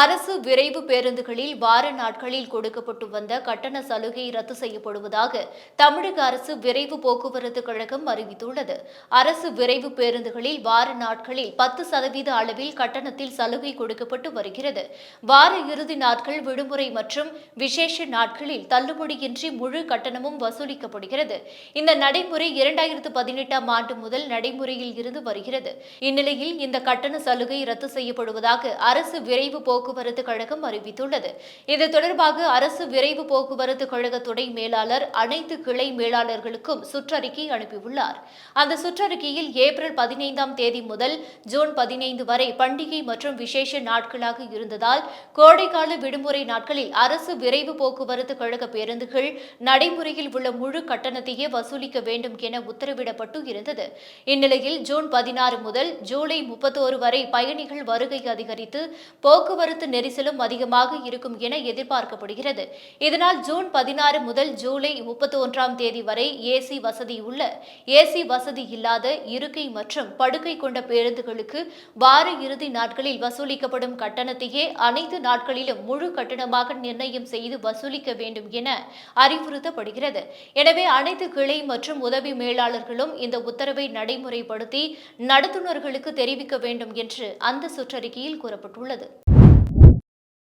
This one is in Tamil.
அரசு விரைவு பேருந்துகளில் வார நாட்களில் கொடுக்கப்பட்டு வந்த கட்டண சலுகை ரத்து செய்யப்படுவதாக தமிழக அரசு விரைவு போக்குவரத்து கழகம் அறிவித்துள்ளது. அரசு விரைவு பேருந்துகளில் வார நாட்களில் பத்து சதவீத அளவில் கட்டணத்தில் சலுகை கொடுக்கப்பட்டு வருகிறது. வார இறுதி நாட்கள் விடுமுறை மற்றும் விசேஷ நாட்களில் தள்ளுபடியின்றி முழு கட்டணமும் வசூலிக்கப்படுகிறது. இந்த நடைமுறை இரண்டாயிரத்து பதினெட்டாம் ஆண்டு முதல் நடைமுறையில் இருந்து வருகிறது. இந்நிலையில் இந்த கட்டண சலுகை ரத்து செய்யப்படுவதாக அரசு விரைவு போக்கு போக்குவரத்து கழகம் அறிவித்துள்ளது. இது தொடர்பாக அரசு விரைவு போக்குவரத்து கழக துணை மேலாளர் அனைத்து கிளை மேலாளர்களுக்கும் சுற்றறிக்கை அனுப்பியுள்ளார். அந்த சுற்றறிக்கையில் ஏப்ரல் பதினைந்தாம் தேதி முதல் ஜூன் பதினைந்து வரை பண்டிகை மற்றும் விசேஷ நாட்களாக இருந்ததால் கோடைக்கால விடுமுறை நாட்களில் அரசு விரைவு போக்குவரத்து கழக பேருந்துகள் நடைமுறையில் உள்ள முழு கட்டணத்தையே வசூலிக்க வேண்டும் என உத்தரவிடப்பட்டு இருந்தது. இந்நிலையில் ஜூன் பதினாறு முதல் ஜூலை முப்பத்தோரு வரை பயணிகள் வருகை அதிகரித்து போக்குவரத்து போக்குவரத்து நெரிசலும் அதிகமாக இருக்கும் என எதிர்பார்க்கப்படுகிறது. இதனால் ஜூன் பதினாறு முதல் ஜூலை முப்பத்தி ஒன்றாம் தேதி வரை ஏசி வசதி உள்ள ஏசி வசதி இல்லாத இருக்கை மற்றும் படுக்கை கொண்ட பேருந்துகளுக்கு வார இறுதி நாட்களில் வசூலிக்கப்படும் கட்டணத்தையே அனைத்து நாட்களிலும் முழு கட்டணமாக நிர்ணயம் செய்து வசூலிக்க வேண்டும் என அறிவுறுத்தப்படுகிறது. எனவே அனைத்து கிளை மற்றும் உதவி மேலாளர்களும் இந்த உத்தரவை நடைமுறைப்படுத்தி நடத்துனர்களுக்கு தெரிவிக்க வேண்டும் என்று அந்த சுற்றறிக்கையில் கூறப்பட்டுள்ளது.